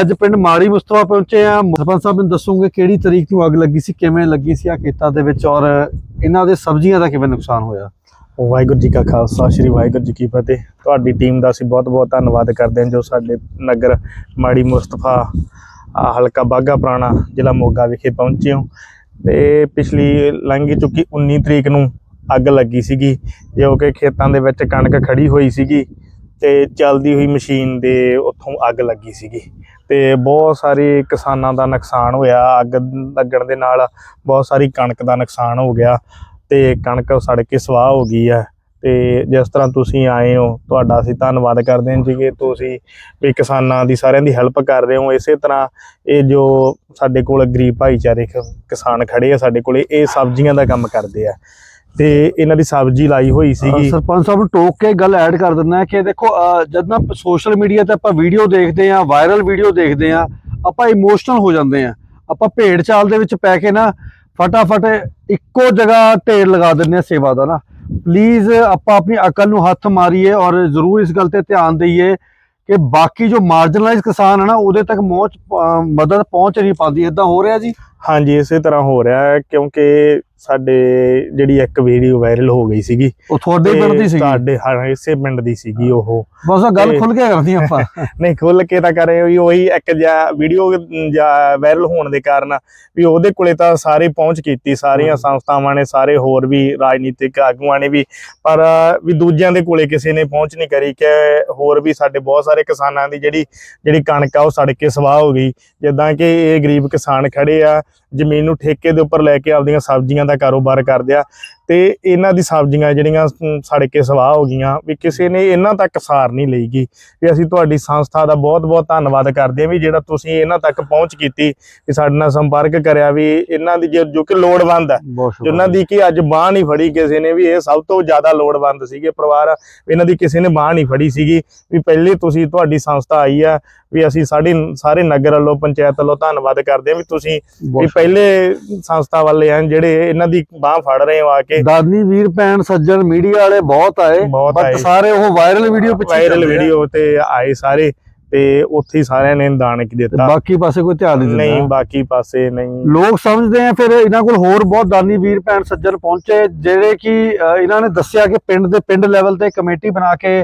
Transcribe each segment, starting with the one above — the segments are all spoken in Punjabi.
ਅੱਜ ਪਿੰਡ ਮਾੜੀ ਮੁਸਤਫਾ ਪਹੁੰਚੇ ਆ ਸਰਪੰਚ ਸਾਹਿਬ ਨੂੰ ਦੱਸੋਗੇ ਕਿਹੜੀ ਤਰੀਕ ਨੂੰ ਅੱਗ ਲੱਗੀ ਸੀ, ਕਿਵੇਂ ਲੱਗੀ ਸੀ ਆ ਖੇਤਾਂ ਦੇ ਵਿੱਚ ਔਰ ਇਹਨਾਂ ਦੇ ਸਬਜ਼ੀਆਂ ਦਾ ਕਿਵੇਂ ਨੁਕਸਾਨ ਹੋਇਆ? ਵਾਹਿਗੁਰੂ ਜੀ ਕਾ ਖਾਲਸਾ, ਸ੍ਰੀ ਵਾਹਿਗੁਰੂ ਜੀ ਕੀ ਫਤਿਹ। ਤੁਹਾਡੀ ਟੀਮ ਦਾ ਅਸੀਂ ਬਹੁਤ-ਬਹੁਤ ਧੰਨਵਾਦ ਕਰਦੇ ਹਾਂ ਜੋ ਸਾਡੇ ਨਗਰ ਮਾੜੀ ਮੁਸਤਫਾ ਹਲਕਾ ਬਾਗਾ ਪੁਰਾਣਾ ਜ਼ਿਲ੍ਹਾ ਮੋਗਾ ਵਿਖੇ ਪਹੁੰਚੇ ਹੋ। ਤੇ ਪਿਛਲੀ ਲੰਘ ਚੁੱਕੀ 19 ਤਰੀਕ ਨੂੰ ਅੱਗ ਲੱਗੀ ਸੀਗੀ, ਜੋ ਕਿ ਖੇਤਾਂ ਦੇ ਵਿੱਚ ਕਣਕ ਖੜੀ ਹੋਈ ਸੀਗੀ। ਤੇ ਚੱਲਦੀ ਹੋਈ ਮਸ਼ੀਨ ਦੇ ਉੱਥੋਂ ਅੱਗ ਲੱਗੀ ਸੀਗੀ। ਤੇ ਬਹੁਤ ਸਾਰੇ ਕਿਸਾਨਾਂ ਦਾ ਨੁਕਸਾਨ ਹੋਇਆ। ਅੱਗ ਲੱਗਣ ਦੇ ਨਾਲ ਬਹੁਤ ਸਾਰੀ ਕਣਕ ਦਾ ਨੁਕਸਾਨ ਹੋ ਗਿਆ ਤੇ ਕਣਕ ਸੜ ਕੇ ਸਵਾਹ ਹੋ ਗਈ ਹੈ। ਤੇ ਜਿਸ ਤਰ੍ਹਾਂ ਤੁਸੀਂ ਆਏ ਹੋ, ਤੁਹਾਡਾ ਅਸੀਂ ਧੰਨਵਾਦ ਕਰਦੇ ਹਾਂ ਜੀ ਕਿ ਤੁਸੀਂ ਵੀ ਕਿਸਾਨਾਂ ਦੀ ਸਾਰਿਆਂ ਦੀ ਹੈਲਪ ਕਰ ਰਹੇ ਹੋ। ਇਸੇ ਤਰ੍ਹਾਂ ਇਹ ਜੋ ਸਾਡੇ ਕੋਲ ਗਰੀਬ ਭਾਈਚਾਰੇ ਕਿਸਾਨ ਖੜੇ ਆ, ਸਾਡੇ ਕੋਲੇ ਇਹ ਸਬਜ਼ੀਆਂ ਦਾ ਕੰਮ ਕਰਦੇ ਆ। ਤੇ ਇਹਨਾਂ ਦੀ ਸਬਜ਼ੀ ਲਾਈ ਹੋਈ ਸੀਗੀ। ਸਰਪੰਚ ਸਾਹਿਬ ਨੂੰ ਟੋਕ ਕੇ ਗੱਲ ਐਡ ਕਰ ਦਿੰਦਾ ਕਿ ਦੇਖੋ ਜਦ ਨਾ ਸੋਸ਼ਲ ਮੀਡੀਆ ਤੇ ਆਪਾਂ ਵੀਡੀਓ ਦੇਖਦੇ ਆ ਵਾਇਰਲ ਵੀਡੀਓ ਦੇਖਦੇ ਆ ਆਪਾਂ ਇਮੋਸ਼ਨਲ ਹੋ ਜਾਂਦੇ ਆ ਆਪਾਂ ਭੇਡ ਚਾਲ ਦੇ ਵਿੱਚ ਪੈ ਕੇ ਨਾ ਫਟਾਫਟ ਇੱਕੋ ਜਗ੍ਹਾ ਢੇਰ ਲਗਾ ਦਿੰਦੇ ਆ ਸੇਵਾ ਦਾ ਨਾ। ਪਲੀਜ਼ ਆਪਾਂ ਆਪਣੀ ਅਕਲ ਨੂੰ ਹੱਥ ਮਾਰੀਏ ਔਰ ਜ਼ਰੂਰ ਇਸ ਗੱਲ ਤੇ ਧਿਆਨ ਦਈਏ ਕਿ ਬਾਕੀ ਜੋ ਮਾਰਜਨਲਾਈਜ਼ ਕਿਸਾਨ ਹੈ ਨਾ ਉਹਦੇ ਤੱਕ ਮਦਦ ਪਹੁੰਚ ਨਹੀਂ ਪਾਉਂਦੀ। ਇਦਾਂ ਹੋ ਰਿਹਾ ਜੀ। ਹਾਂਜੀ ਇਸੇ ਤਰ੍ਹਾਂ ਹੋ ਰਿਹਾ ਹੈ ਕਿਉਂਕਿ ਸਾਡੇ ਜਿਹੜੀ ਇੱਕ ਵੀਡੀਓ ਵਾਇਰਲ ਹੋ ਗਈ ਸੀਗੀ ਉਹ ਤੁਹਾਡੇ ਪਿੰਡ ਦੀ ਸੀ ਤੁਹਾਡੇ ਹਾਂ ਇਸੇ ਪਿੰਡ ਦੀ ਸੀਗੀ ਉਹ। ਬਸ ਗੱਲ ਖੁੱਲ ਕੇ ਕਰਦੀ ਆਪਾਂ। ਨਹੀਂ ਖੁੱਲ ਕੇ ਤਾਂ ਕਰੇ ਵੀ ਉਹੀ ਇੱਕ ਜਾਂ ਵੀਡੀਓ ਜਾਂ ਵਾਇਰਲ ਹੋਣ ਦੇ ਕਾਰਨ ਵੀ ਉਹਦੇ ਕੋਲੇ ਤਾਂ ਸਾਰੇ ਪਹੁੰਚ ਕੀਤੀ ਸਾਰੀਆਂ। ਸੰਸਥਾਵਾਂ ਨੇ ਸਾਰੇ ਹੋਰ ਵੀ ਰਾਜਨੀਤਿਕ ਆਗੂਆਂ ਨੇ ਵੀ ਪਰ ਵੀ ਦੂਜਿਆਂ ਦੇ ਕੋਲੇ ਕਿਸੇ ਨੇ ਪਹੁੰਚ ਨਹੀਂ ਕਰੀ ਕਿ ਹੋਰ ਵੀ ਸਾਡੇ ਬਹੁਤ ਸਾਰੇ ਕਿਸਾਨਾਂ ਦੀ ਜਿਹੜੀ ਜਿਹੜੀ ਕਣਕ ਆ ਉਹ ਸੜ ਕੇ ਸਵਾਹ ਹੋ ਗਈ। ਜਿੱਦਾਂ ਕਿ ਇਹ ਗਰੀਬ ਕਿਸਾਨ ਖੜੇ ਆ ਜ਼ਮੀਨ ਨੂੰ ਠੇਕੇ ਦੇ ਉੱਪਰ ਲੈ ਕੇ ਆਪਦੀਆਂ ਸਬਜ਼ੀਆਂ ਦਾ ਕਾਰੋਬਾਰ ਕਰਦੇ ਆ। ਤੇ ਇਹਨਾਂ ਦੀ ਸਬਜ਼ੀਆਂ ਜਿਹੜੀਆਂ ਸੜ ਕੇ ਸਵਾਹ ਹੋ ਗਈਆਂ ਵੀ ਕਿਸੇ ਨੇ ਇਹਨਾਂ ਤੱਕ ਸਾਰ ਨਹੀਂ ਲਈਗੀ। ਵੀ ਅਸੀਂ ਤੁਹਾਡੀ ਸੰਸਥਾ ਦਾ ਬਹੁਤ-ਬਹੁਤ ਧੰਨਵਾਦ ਕਰਦੇ ਹਾਂ ਵੀ ਜਿਹੜਾ ਤੁਸੀਂ ਇਹਨਾਂ ਤੱਕ ਪਹੁੰਚ ਕੀਤੀ ਵੀ ਸਾਡੇ ਨਾਲ ਸੰਪਰਕ ਕਰਿਆ ਵੀ ਇਹਨਾਂ ਦੀ ਜੋ- ਕਿ ਲੋੜਵੰਦ ਹੈ। ਜਿਨ੍ਹਾਂ ਦੀ ਕਿ ਅੱਜ ਬਾਹ ਨਹੀਂ ਫੜੀ ਕਿਸੇ ਨੇ ਵੀ ਇਹ ਸਭ ਤੋਂ ਜ਼ਿਆਦਾ ਲੋੜਵੰਦ ਸੀਗੇ ਪਰਿਵਾਰ। ਇਹਨਾਂ ਦੀ ਕਿਸੇ ਨੇ ਬਾਹ ਨਹੀਂ ਫੜੀ ਸੀਗੀ। ਵੀ ਪਹਿਲੇ ਤੁਸੀਂ ਤੁਹਾਡੀ ਸੰਸਥਾ ਆਈ ਆ ਵੀ ਅਸੀਂ ਸਾਡੇ ਸਾਰੇ ਨਗਰ ਵੱਲੋਂ ਪੰਚਾਇਤ ਵੱਲੋਂ ਧੰਨਵਾਦ ਕਰਦੇ ਹਾਂ ਵੀ ਤੁਸੀਂ ਵੀ ਪਹਿਲੇ ਸੰਸਥਾ ਵਾਲੇ ਆ ਜਿਹੜੇ ਇਹਨਾਂ ਦੀ ਬਾਹ ਫੜ ਰਹੇ ਹੋ ਆ ਕੇ। ਦਾਨੀ ਵੀਰ ਭੈਣ ਸੱਜਣ ਮੀਡੀਆ ਵਾਲੇ ਬਹੁਤ ਆਏ ਬਟ। ਸਾਰੇ ਉਹ ਵਾਇਰਲ ਵੀਡੀਓ ਪਿੱਛੇ ਵਾਇਰਲ। ਵੀਡੀਓ ਤੇ ਆਏ ਸਾਰੇ ਤੇ ਉੱਥੇ ਹੀ ਸਾਰਿਆਂ ਨੇ ਦਾਨ ਕੀ ਤੇ ਦਿੱਤਾ ਬਾਕੀ ਪਾਸੇ ਕੋਈ ਧਿਆਨ ਨਹੀਂ ਨਹੀਂ ਦਿੰਦਾ ਬਾਕੀ ਪਾਸੇ ਨਹੀਂ ਲੋਕ ਸਮਝਦੇ ਆ ਫਿਰ ਇਹਨਾਂ ਕੋਲ ਹੋਰ ਬਹੁਤ ਦਾਨੀ ਵੀਰ ਭੈਣ ਸੱਜਣ ਪਹੁੰਚੇ ਜਿਹੜੇ ਕਿ ਇਹਨਾਂ ਨੇ ਦੱਸਿਆ ਕਿ ਪਿੰਡ ਦੇ ਪਿੰਡ ਲੈਵਲ ਤੇ ਕਮੇਟੀ ਬਣਾ ਕੇ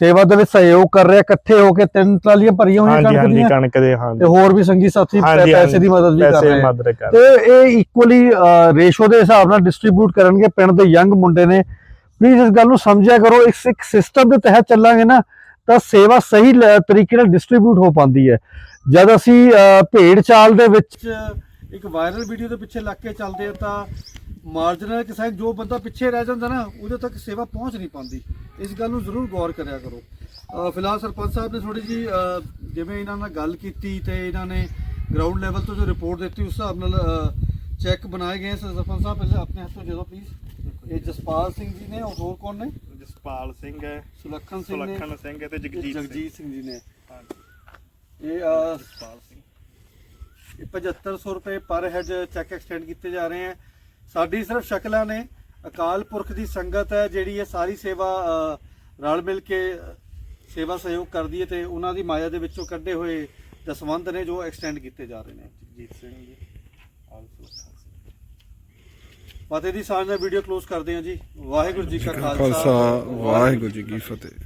ਸੇਵਾ ਦੇ ਵਿੱਚ ਸਹਿਯੋਗ ਕਰ ਰਹੇ ਇਕੱਠੇ ਹੋ ਕੇ ਤਿੰਨ ਟਰਾਲੀਆਂ ਭਰੀਆਂ ਹੋਈਆਂ ਕਣਕ ਦੀਆਂ ਕਣਕ ਦੇ ਤੇ ਹਾਂਜੀ ਹੋਰ ਵੀ ਸੰਗੀ ਸਾਥੀ ਪੈਸੇ ਦੀ ਮਦਦ ਵੀ ਕਰ ਰਹੇ ਤੇ ਇਹ ਇਕੁਅਲੀ ਰੇਸ਼ੋ ਦੇ ਹਿਸਾਬ ਨਾਲ ਡਿਸਟ੍ਰੀਬਿਊਟ ਕਰਨਗੇ ਪਿੰਡ ਦੇ ਯੰਗ ਮੁੰਡੇ ਨੇ। ਪਲੀਜ਼ ਇਸ ਗੱਲ ਨੂੰ ਸਮਝਿਆ ਕਰੋ ਇੱਕ ਸਿਸਟਮ ਦੇ ਤਹਿਤ ਚੱਲਾਂਗੇ ਨਾ ਤਾਂ ਸੇਵਾ ਸਹੀ ਤਰੀਕੇ ਨਾਲ ਡਿਸਟ੍ਰੀਬਿਊਟ ਹੋ ਪਾਉਂਦੀ ਹੈ। ਜਦ ਅਸੀਂ ਭੇਡ ਚਾਲ ਦੇ ਵਿੱਚ ਇੱਕ ਵਾਇਰਲ ਵੀਡੀਓ ਦੇ ਪਿੱਛੇ ਲੱਗ ਕੇ ਚੱਲਦੇ ਆ ਤਾਂ ਮਾਰਜਨਲ ਕਿਸਾਨ ਜੋ ਬੰਦਾ ਪਿੱਛੇ ਰਹਿ ਜਾਂਦਾ ਨਾ ਉਹਦੇ ਤੱਕ ਸੇਵਾ ਪਹੁੰਚ ਨਹੀਂ ਪਾਉਂਦੀ। ਇਸ ਗੱਲ ਨੂੰ ਜ਼ਰੂਰ ਗੌਰ ਕਰਿਆ ਕਰੋ। ਫਿਲਹਾਲ ਸਰਪੰਚ ਸਾਹਿਬ ਨੇ ਥੋੜੀ ਜੀ ਜਿਵੇਂ ਇਹਨਾਂ ਨਾਲ ਗੱਲ ਕੀਤੀ ਤੇ ਇਹਨਾਂ ਨੇ ਗਰਾਊਂਡ ਲੈਵਲ ਤੋਂ ਜੋ ਰਿਪੋਰਟ ਦਿੱਤੀ ਉਸ ਹਿਸਾਬ ਨਾਲ ਚੈੱਕ ਬਣਾਏ ਗਏ ਸਰ ਸਰਪੰਚ ਸਾਹਿਬ ਪਹਿਲੇ ਆਪਣੇ ਹੱਥੋਂ ਦੇ ਦਿਓ ਪਲੀਜ਼ ਇਹ ਜਸਪਾਲ ਸਿੰਘ ਜੀ ਨੇ ਔਰ ਹੋਰ ਕੌਣ ਨੇ? ਜਸਪਾਲ ਸਿੰਘ ਹੈ। ਸੁਲੱਖਣ ਸਿੰਘ ਨੇ। ਸੁਲੱਖਣ ਸਿੰਘ ਹੈ ਤੇ ਜਗਜੀਤ ਸਿੰਘ। ਜਗਜੀਤ ਸਿੰਘ ਜੀ ਨੇ। ਇਹ ਜਸਪਾਲ ਸਿੰਘ। ਇਹ 7500 ਰੁਪਏ ਪਰ ਹੈਡ ਚੈੱਕ ਐਕਸਟੈਂਡ ਕੀਤੇ ਜਾ ਰਹੇ ਹੈ। ਸਾਡੀ ਸਿਰਫ ਸ਼ਕਲਾਂ ਨੇ। ਅਕਾਲ ਪੁਰਖ ਦੀ ਸੰਗਤ ਹੈ ਜਿਹੜੀ ਇਹ ਸਾਰੀ ਸੇਵਾ ਰਲ ਮਿਲ ਕੇ ਸੇਵਾ ਸਹਿਯੋਗ ਕਰਦੀ ਹੈ ਤੇ ਉਹਨਾਂ ਦੀ ਮਾਇਆ ਦੇ ਵਿੱਚੋਂ ਕੱਢੇ ਹੋਏ ਦਸਵੰਧ ਨੇ ਜੋ ਐਕਸਟੈਂਡ ਕੀਤੇ ਜਾ ਰਹੇ ਨੇ। ਜਗਜੀਤ ਸਿੰਘ ਜੀ ਆਲਸੋ ਫਤਿਹ ਦੀ ਸਾਂਝ ਨਾਲ ਵੀਡੀਓ ਕਲੋਜ਼ ਕਰਦੇ ਹਾਂ ਜੀ। ਵਾਹਿਗੁਰੂ ਜੀ ਕਾ ਖਾਲਸਾ ਵਾਹਿਗੁਰੂ ਜੀ ਕੀ ਫਤਿਹ।